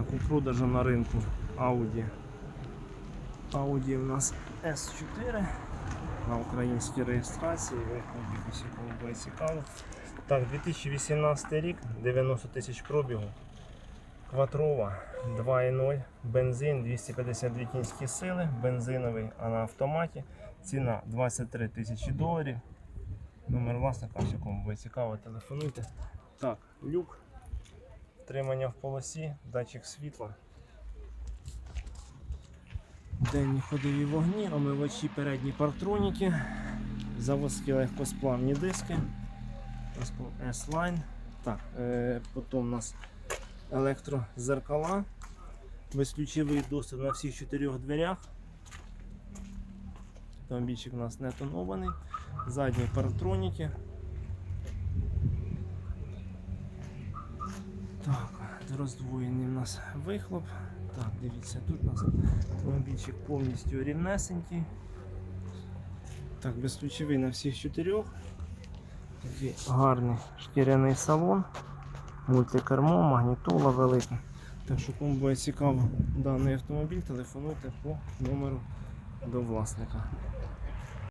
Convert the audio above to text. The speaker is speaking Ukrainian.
Так, у продажу на ринку Audi. Audi у нас S4 на українській реєстрації. Кому буде цікаво. Так, 2018 рік, 90 тисяч пробігу. Кватрова 2.0, бензин 252 кінські сили, бензиновий, а на автоматі. Ціна 23 тисячі доларів. Номер власника, якщо кому буде цікаво, телефонуйте. Так, люк, тримання в полосі, датчик світла. Денні ходові вогні, омивачі передні партроніки, заводські легкосплавні диски. S-Line. Так, е, потім у нас електрозеркала, безключовий доступ на всіх чотирьох дверях. Автомобільчик у нас не тонований, задні паратроніки. Так, роздвоєний у нас вихлоп. Так, дивіться, тут у нас автомобільчик повністю рівнесенький. Так, безключовий на всіх чотирьох. Такий гарний шкіряний салон, мультикермо, магнітола велика. Так що кому буде цікаво даний автомобіль, телефонуйте по номеру до власника.